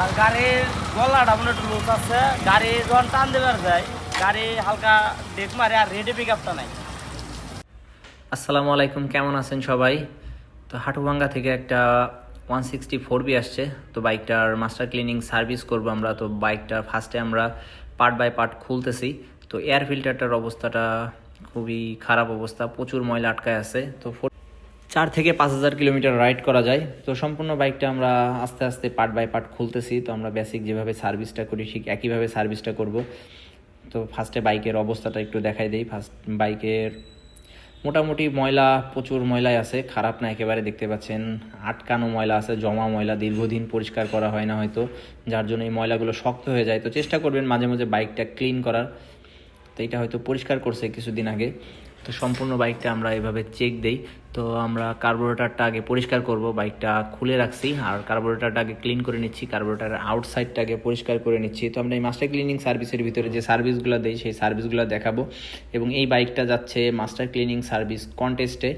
আর গাড়ির গলাটা মনে একটু আছে, গাড়ি যখন টান দেবার যায়, গাড়ি হালকা ডেক মারে আর রেডি পিক আপটা নাই। আসসালামু আলাইকুম, কেমন আছেন সবাই? তো হাটুভাঙ্গা থেকে একটা ওয়ান সিক্সটি ফোর বি আসছে, তো বাইকটার মাস্টার ক্লিনিং সার্ভিস করব আমরা, তো বাইকটা ফার্স্টে আমরা পার্ট বাই পার্ট খুলতেছি। তো এয়ার ফিল্টারটার অবস্থাটা খুবই খারাপ অবস্থা, প্রচুর ময়লা আটকায় আছে। তো চার থেকে পাঁচ হাজার কিলোমিটার রাইড করা যায়। তো সম্পূর্ণ বাইকটা আমরা আস্তে আস্তে পার্ট বাই পার্ট খুলতেছি। তো আমরা বেসিক যেভাবে সার্ভিসটা করি, ঠিক একইভাবে সার্ভিসটা করব। তো ফার্স্টে বাইকের অবস্থাটা একটু দেখাই দিই। ফার্স্ট বাইকের মোটামুটি ময়লা, প্রচুর ময়লাই আছে। খারাপ না, একেবারে দেখতে পাচ্ছেন। আটকানো ময়লা আছে, জমা ময়লা দীর্ঘদিন পরিষ্কার করা হয় না হয়তো, যার জন্য এই ময়লাগুলো শক্ত হয়ে যায়। তো চেষ্টা করবেন মাঝে মাঝে বাইকটা ক্লিন করার। তো এটা হয়তো পরিষ্কার করছে কিছুদিন আগে। তো সম্পূর্ণ বাইকটা আমরা এভাবে চেক দেই। তো আমরা কার্বোরেটারটা আগে পরিষ্কার করব, বাইকটা খুলে রাখছি, আর কার্বোরেটারটা আগে ক্লিন করে নিচ্ছি কার্বোরেটারের আউটসাইডটা আগে পরিষ্কার করে নিচ্ছি। তো আমরা এই মাস্টার ক্লিনিং সার্ভিসের ভিতরে যে সার্ভিসগুলো দেই, সেই সার্ভিসগুলো দেখাবো। এবং এই বাইকটা যাচ্ছে মাস্টার ক্লিনিং সার্ভিস কন্টেস্টে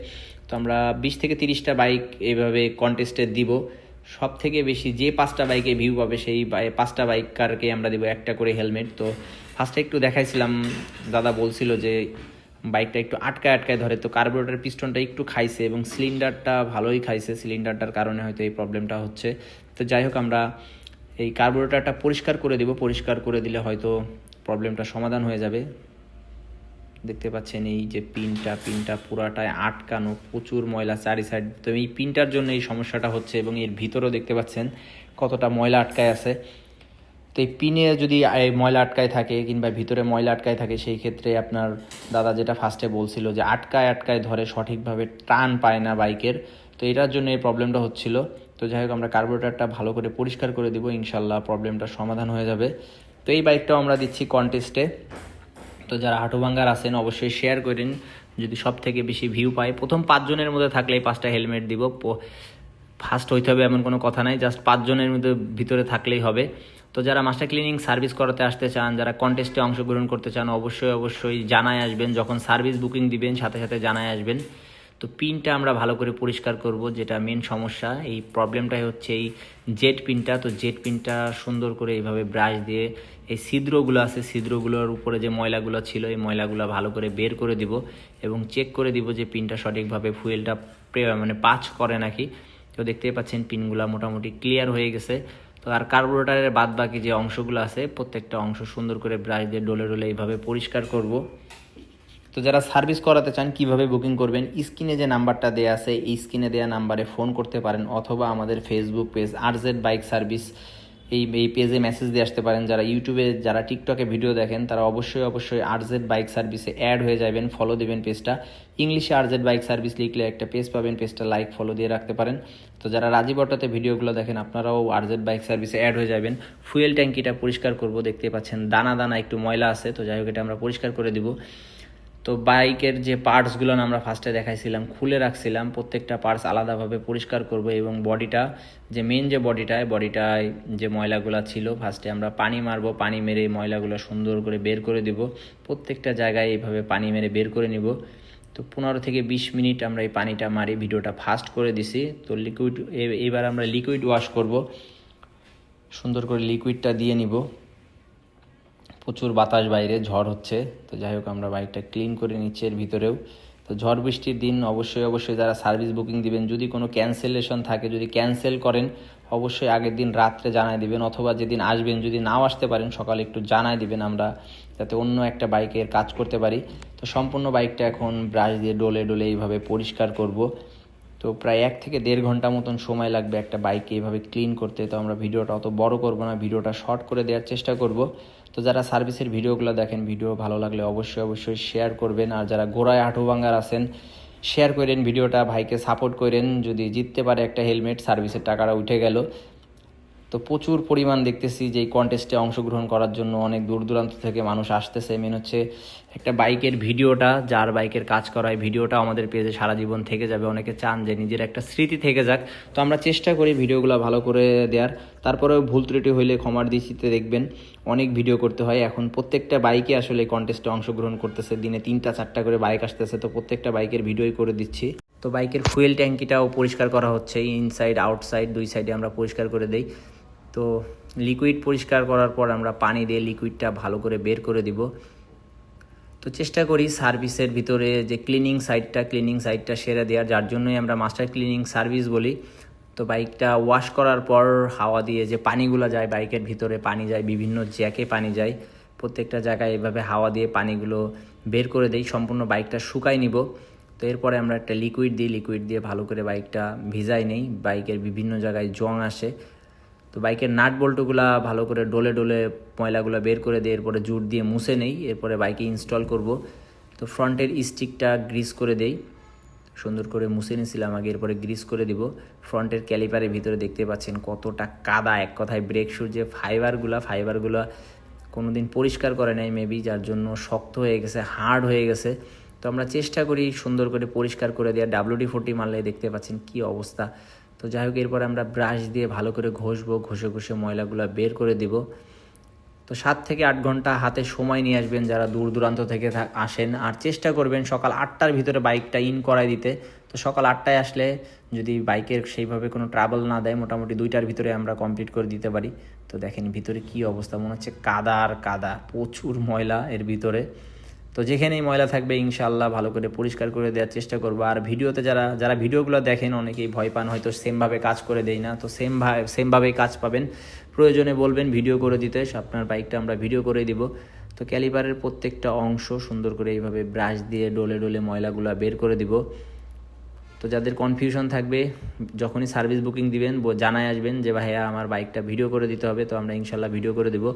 তো আমরা বিশ থেকে তিরিশটা বাইক এইভাবে কন্টেস্টে দিব। সব থেকে বেশি যে পাঁচটা বাইকে ভিউ পাবে সেই পাঁচটা বাইকারকে আমরা দেবো একটা করে হেলমেট তো ফার্স্টে একটু দেখাইছিলাম, দাদা বলছিল যে বাইকটা একটু আটকায় আটকায় ধরে। তো কার্বোরেটার পিস্টনটা একটু খাইছে এবং সিলিন্ডারটা ভালোই খাইছে। সিলিন্ডারটার কারণে হয়তো এই প্রবলেমটা হচ্ছে। তো যাই হোক, আমরা এই কার্বোরেটারটা পরিষ্কার করে দিব। পরিষ্কার করে দিলে হয়তো প্রবলেমটা সমাধান হয়ে যাবে। দেখতে পাচ্ছেন এই যে পিনটা পিনটা পুরাটায় আটকানো, প্রচুর ময়লা চারি সাইড তো এই পিনটার জন্য এই সমস্যাটা হচ্ছে এবং এর ভিতরেও দেখতে পাচ্ছেন কতটা ময়লা আটকায় আছে। তো এই পিনে যদি ময়লা আটকায় থাকে কিংবা ভিতরে ময়লা আটকায় থাকে, সেই ক্ষেত্রে আপনার দাদা যেটা ফার্স্টে বলছিল যে আটকায় আটকায় ধরে সঠিকভাবে টান পায় না বাইকের। তো এটার জন্য এই প্রবলেমটা হচ্ছিল। তো যাই হোক, আমরা কার্বোরেটারটা ভালো করে পরিষ্কার করে দিব। ইনশাল্লাহ প্রবলেমটা সমাধান হয়ে যাবে। তো এই বাইকটাও আমরা দিচ্ছি কন্টেস্টে তো যারা হাঁটুভাঙ্গার আছেন অবশ্যই শেয়ার করেন। যদি সব থেকে বেশি ভিউ পায়, প্রথম পাঁচজনের মধ্যে থাকলে পাঁচটা হেলমেট দিব। ফার্স্ট হইতে হবে এমন কোনো কথা নাই জাস্ট পাঁচজনের মধ্যে ভিতরে থাকলেই হবে। তো যারা মাস্টার ক্লিনিং সার্ভিস করাতে আসতে চান, যারা কন্টেস্টে অংশগ্রহণ করতে চান, অবশ্যই অবশ্যই জানায় আসবেন। যখন সার্ভিস বুকিং দিবেন, সাথে সাথে জানায় আসবেন। তো পিনটা আমরা ভালো করে পরিষ্কার করব, যেটা মেন সমস্যা। এই প্রবলেমটাই হচ্ছে এই জেট পিনটা তো জেট পিনটা সুন্দর করে এইভাবে ব্রাশ দিয়ে এই ছিদ্রগুলো আছে, ছিদ্রগুলোর উপরে যে ময়লাগুলো ছিল, এই ময়লাগুলো ভালো করে বের করে দিব এবং চেক করে দিব যে পিনটা সঠিকভাবে ফুয়েলটা মানে পাঁচ করে নাকি। তো দেখতেই পাচ্ছেন পিনগুলো মোটামুটি ক্লিয়ার হয়ে গেছে। তো আর কার্বোরেটারের বাদ বাকি যে অংশগুলো আছে, প্রত্যেকটা অংশ সুন্দর করে ব্রাশ দিয়ে ডলে ডলে এইভাবে পরিষ্কার করব। তো যারা সার্ভিস করাতে চান, কীভাবে বুকিং করবেন, স্ক্রিনে যে নাম্বারটা দেওয়া আছে, এই স্ক্রিনে দেওয়া নাম্বারে ফোন করতে পারেন অথবা আমাদের Facebook page RZ bike service, এই এই পেজে মেসেজ দিয়ে আসতে পারেন। যারা ইউটিউবে যারা টিকটকে ভিডিও দেখেন, তারা অবশ্যই অবশ্যই আরজেড বাইক সার্ভিসে অ্যাড হয়ে যাবেন ফলো দেবেন পেজটা ইংলিশে আরজেড বাইক সার্ভিস লিখলে একটা পেজ পাবেন পেজটা লাইক ফলো দিয়ে রাখতে পারেন। তো যারা রাজীব অটোতে ভিডিওগুলো দেখেন, আপনারাও আরজেড বাইক সার্ভিসে অ্যাড হয়ে যাবেন। ফুয়েল ট্যাঙ্কিটা পরিষ্কার করব, দেখতে পাচ্ছেন দানা দানা একটু ময়লা আছে, তো যাই হোক, এটা আমরা পরিষ্কার করে দিব। তো বাইকের যে পার্টসগুলো আমরা ফার্স্টে দেখাইছিলাম, খুলে রাখছিলাম, প্রত্যেকটা পার্টস আলাদাভাবে পরিষ্কার করব এবং বডিটা, যে মেন যে বডিটায় বডিটায় যে ময়লাগুলো ছিল ফার্স্টে আমরা পানি মারবো, পানি মেরে ময়লাগুলো সুন্দর করে বের করে দিব। প্রত্যেকটা জায়গায় এইভাবে পানি মেরে বের করে নিব। তো পনেরো থেকে বিশ মিনিট আমরা এই পানিটা মারি, ভিডিওটা ফাস্ট করে দিছি। তো লিকুইড এবার আমরা লিকুইড ওয়াশ করব। সুন্দর করে লিকুইডটা দিয়ে নিব। প্রচুর বাতাস বাইরে, ঝড় হচ্ছে। তো যাই হোক, আমরা বাইকটা ক্লিন করে নিচ্ছি এর ভিতরেও। তো ঝড় বৃষ্টির দিন অবশ্যই অবশ্যই যারা সার্ভিস বুকিং দিবেন, যদি কোনো ক্যান্সেলেশন থাকে, যদি ক্যান্সেল করেন, অবশ্যই আগের দিন রাত্রে জানাই দিবেন, অথবা যেদিন আসবেন, যদি নাও আসতে পারেন, সকালে একটু জানাই দিবেন আমরা, যাতে অন্য একটা বাইকের কাজ করতে পারি। তো সম্পূর্ণ বাইকটা এখন ব্রাশ দিয়ে ডলে ডলে এইভাবে পরিষ্কার করব। তো প্রায় এক থেকে দেড় ঘণ্টা মতন সময় লাগবে একটা বাইককে এভাবে ক্লিন করতে। তো আমরা ভিডিওটা অত বড় করব না, ভিডিওটা শর্ট করে দেওয়ার চেষ্টা করব। তো যারা সার্ভিসের ভিডিওগুলো দেখেন, ভিডিও ভালো লাগলে অবশ্যই অবশ্যই শেয়ার করবেন। আর যারা গোড়ায় হাঁটুভাঙ্গার আছেন শেয়ার করেন ভিডিওটা, ভাইকে সাপোর্ট করেন। যদি জিততে পারে একটা হেলমেট সার্ভিসের টাকাটা উঠে গেল। তো প্রচুর পরিমাণ দেখতেছি যে এই কন্টেস্টে অংশগ্রহণ করার জন্য অনেক দূর দূরান্ত থেকে মানুষ আসতেছে। মেন হচ্ছে একটা বাইকের ভিডিওটা, যার বাইকের কাজ করা হয় ভিডিওটা আমাদের পেজে সারা জীবন থেকে যাবে। অনেকে চান যে নিজের একটা স্মৃতি থেকে যাক। তো আমরা চেষ্টা করি ভিডিওগুলো ভালো করে দেওয়ার তারপরেও ভুল ত্রুটি হইলে ক্ষমার দৃষ্টিতে দেখবেন। অনেক ভিডিও করতে হয়। এখন প্রত্যেকটা বাইকে আসলে কন্টেস্টে অংশগ্রহণ করতেছে। দিনে তিনটা, চারটা করে বাইক আসতেছে। তো প্রত্যেকটা বাইকের ভিডিওই করে দিচ্ছি। তো বাইকের ফুয়েল ট্যাঙ্কিটাও পরিষ্কার করা হচ্ছে। ইনসাইড আউটসাইড দুই সাইডে আমরা পরিষ্কার করে দেই। তো লিকুইড পরিষ্কার করার পর আমরা পানি দিয়ে লিকুইডটা ভালো করে বের করে দিব। তো চেষ্টা করি সার্ভিসের ভিতরে যে ক্লিনিং সাইডটা ক্লিনিং সাইডটা সেরে দেওয়ার, যার জন্যই আমরা মাস্টার ক্লিনিং সার্ভিস বলি। তো বাইকটা ওয়াশ করার পর হাওয়া দিয়ে যে পানিগুলো যায় বাইকের ভিতরে পানি যায়, বিভিন্ন জ্যাকে পানি যায়, প্রত্যেকটা জায়গায় এভাবে হাওয়া দিয়ে পানিগুলো বের করে দেই, সম্পূর্ণ বাইকটা শুকাই নিব। তো এরপরে আমরা একটা লিকুইড দিই লিকুইড দিয়ে ভালো করে বাইকটা ভিজাই নেই। বাইকের বিভিন্ন জায়গায় জং আসে। তো বাইকের নাট বল্টুগুলা ভালো করে ডলে ডলে ময়লাগুলো বের করে দিয়ে এরপরে জুট দিয়ে মুছে নেই, এরপরে বাইকে ইনস্টল করব। তো ফ্রন্টের স্টিকটা গ্রিস করে দেই। সুন্দর করে মুছে নিয়েছিলাম আগে, এরপরে গ্রিস করে দিব। ফ্রন্টের ক্যালিপারের ভিতরে দেখতে পাচ্ছেন কতটা কাদা, এক কথায় ব্রেক শুর যে ফাইবারগুলা ফাইবারগুলো কোনোদিন পরিষ্কার করে নাই মেবি যার জন্য শক্ত হয়ে গেছে হার্ড হয়ে গেছে। তো আমরা চেষ্টা করি সুন্দর করে পরিষ্কার করে দেওয়া ডাব্লিউডি ফোর্টি মারলে দেখতে পাচ্ছেন কি অবস্থা। তো যাই হোক এরপর আমরা ব্রাশ দিয়ে ভালো করে ঘষবো, ঘষে ঘষে ময়লাগুলো বের করে দিব। তো সাত থেকে আট ঘণ্টা হাতে সময় নিয়ে আসবেন যারা দূর দূরান্ত থেকে আসেন। আর চেষ্টা করবেন সকাল আটটার ভিতরে বাইকটা ইন করাই দিতে। তো সকাল আটটায় আসলে যদি বাইকের সেইভাবে কোনো ট্রাভেল না দেয়, মোটামুটি দুইটার ভিতরে আমরা কমপ্লিট করে দিতে পারি। তো দেখেন ভিতরে কি অবস্থা, মনে হচ্ছে কাদা আর কাদা, প্রচুর ময়লা এর ভিতরে। তো যেখানেই ময়লা থাকবে ইনশাল্লাহ ভালো করে পরিষ্কার করে দেওয়ার চেষ্টা করব। আর ভিডিওতে যারা যারা ভিডিওগুলো দেখেন, অনেকেই ভয় পান, হয়তো সেমভাবে কাজ করে দেয় না। তো সেম সেমভাবেই কাজ পাবেন। প্রয়োজনে বলবেন, ভিডিও করে দিতে। আপনার বাইকটা আমরা ভিডিও করে দিব। তো ক্যালিপারের প্রত্যেকটা অংশ সুন্দর করে এইভাবে ব্রাশ দিয়ে ডলে ডলে ময়লাগুলো বের করে দিব। তো যাদের কনফিউশন থাকবে, যখনই সার্ভিস বুকিং দিবেন জানায় আসবেন যে, ভাইয়া, আমার বাইকটা ভিডিও করে দিতে হবে। তো আমরা ইনশাল্লাহ ভিডিও করে দেবো।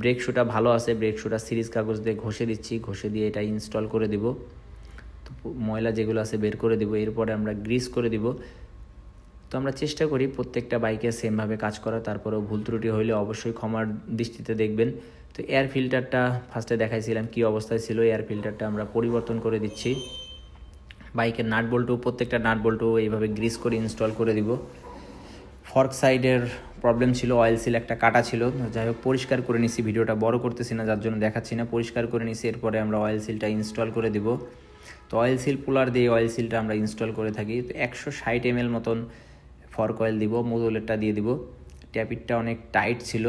ব্রেক শুটা ভালো আছে ব্রেক শুটা সিরিজ কাগজ দিয়ে ঘষে দিচ্ছি, ঘষে দিয়ে এটা ইনস্টল করে দিব। তো ময়লা যেগুলো আছে বের করে দিব, এরপরে আমরা গ্রিস করে দিব। তো আমরা চেষ্টা করি প্রত্যেকটা বাইকে সেমভাবে কাজ করা, তারপরেও ভুল ত্রুটি হইলে অবশ্যই ক্ষমার দৃষ্টিতে দেখবেন। তো এয়ার ফিল্টারটা ফার্স্টে দেখাইছিলাম কি অবস্থায় ছিল এয়ার ফিল্টারটা আমরা পরিবর্তন করে দিচ্ছি। বাইকের নাট বল্টু, প্রত্যেকটা নাট বল্টু এইভাবে গ্রিস করে ইনস্টল করে দিব। ফর্ক সাইডের প্রবলেম ছিল অয়েল সিল একটা কাটা ছিল। যাই হোক, পরিষ্কার করে নিছি, ভিডিওটা বড় করতেছি না, যার জন্য দেখাচ্ছি না। পরিষ্কার করে নিছি, এরপরে আমরা অয়েল সিলটা ইনস্টল করে দিব। তো অয়েল সিল পুলার দিয়ে অয়েল সিলটা আমরা ইনস্টল করে থাকি। তো একশো ষাট এম মতন ফর্ক অয়েল দিব, মদুলেরটা দিয়ে দিব। ট্যাপিটটা অনেক টাইট ছিল।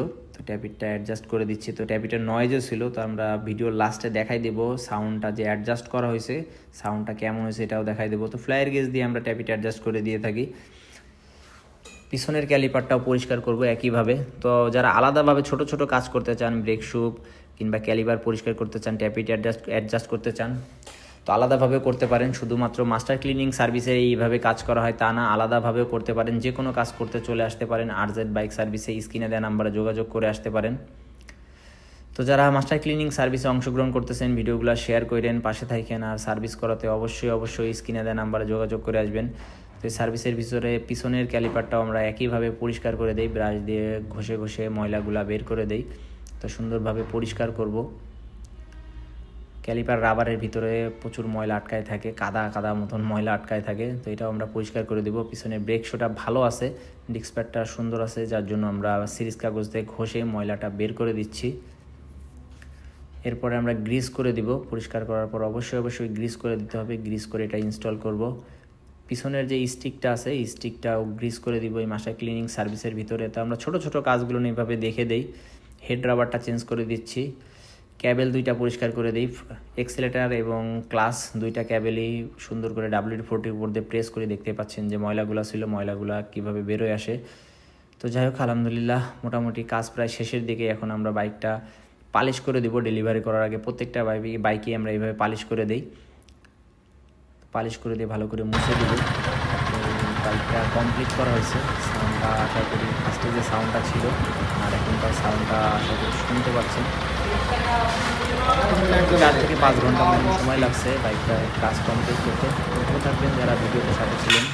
ট্যাপিটটা অ্যাডজাস্ট করে দিচ্ছি। তো ট্যাপিটার নয়েজও ছিল, তো আমরা ভিডিওর লাস্টে দেখাই দেব সাউন্ডটা যে অ্যাডজাস্ট করা হয়েছে সাউন্ডটা কেমন হয়েছে এটাও দেখাই দেবো। তো ফ্লায়ার গেজ দিয়ে আমরা ট্যাপিট অ্যাডজাস্ট করে দিয়ে থাকি। পিছনের ক্যালিপারটাও পরিষ্কার করব একইভাবে। তো যারা আলাদাভাবে ছোট ছোট কাজ করতে চান ব্রেক শুপ কিংবা ক্যালিপার পরিষ্কার করতে চান ট্যাপিট অ্যাডজাস্ট অ্যাডজাস্ট করতে চান তো আলাদাভাবে করতে পারেন। শুধুমাত্র মাস্টার ক্লিনিং সার্ভিসে এইভাবে কাজ করা হয় তা না, আলাদাভাবেও করতে পারেন। যে কোনো কাজ করতে চলে আসতে পারেন। আরজেড বাইক সার্ভিসে স্ক্রিনে দেওয়া নাম্বারে যোগাযোগ করে আসতে পারেন। তো যারা মাস্টার ক্লিনিং সার্ভিসে অংশগ্রহণ করতেছেন, ভিডিওগুলো শেয়ার করেন, পাশে থাকেন আর সার্ভিস করাতে অবশ্যই অবশ্যই স্ক্রিনে দেওয়া নাম্বারে যোগাযোগ করে আসবেন। তো এই সার্ভিসের ভিতরে পিছনের ক্যালিপারটাও আমরা একইভাবে পরিষ্কার করে দেই। ব্রাশ দিয়ে ঘষে ঘষে ময়লাগুলা বের করে দেই। তো সুন্দরভাবে পরিষ্কার করব। ক্যালিপার রাবারের ভিতরে প্রচুর ময়লা আটকায় থাকে, কাদা কাদা মতন ময়লা আটকায় থাকে, তো এটাও আমরা পরিষ্কার করে দেবো। পিছনে ব্রেক শোটা ভালো আছে ডিস্ক প্যাডটা সুন্দর আছে, যার জন্য আমরা সিরিজ কাগজ দিয়ে ঘষে ময়লাটা বের করে দিচ্ছি। এরপরে আমরা গ্রিস করে দিব, পরিষ্কার করার পর অবশ্যই অবশ্যই গ্রিস করে দিতে হবে গ্রিস করে এটা ইনস্টল করব। পিছনের যে স্টিকটা আছে স্টিকটাও গ্রিস করে দিব এই মাসা ক্লিনিং সার্ভিসের ভিতরে। তো আমরা ছোট ছোট কাজগুলো এভাবে দেখে দেই। হেড রাবারটা চেঞ্জ করে দিচ্ছি। ক্যাবেল দুইটা পরিষ্কার করে দিই, এক্সেলেটার এবং ক্লাস দুইটা ক্যাবেলই সুন্দর করে ডাব্লিউডি ফোরটির উপর দিয়ে প্রেস করে দেখতে পাচ্ছেন যে ময়লাগুলো ছিল, ময়লাগুলো কীভাবে বেরোয় আসে। তো যাই হোক, আলহামদুলিল্লাহ মোটামুটি কাজ প্রায় শেষের দিকে এখন আমরা বাইকটা পালিশ করে দিব। ডেলিভারি করার আগে প্রত্যেকটা বাইকে বাইকে আমরা এইভাবে পালিশ করে দেই। পালিশ করে দিয়ে ভালো করে মুছে দিব। বাইকটা কমপ্লিট করা হয়েছে। সাউন্ডটা আশা করি ফার্স্টে যে সাউন্ডটা ছিল, আর এখনকার সাউন্ডটা আশা করি শুনতে পাচ্ছেন। চার থেকে পাঁচ ঘণ্টা সময় লাগছে বাইকটা কাজ কমপ্লিট করতে। থাকবেন যারা ভিডিওতে সাথে ছিলেন।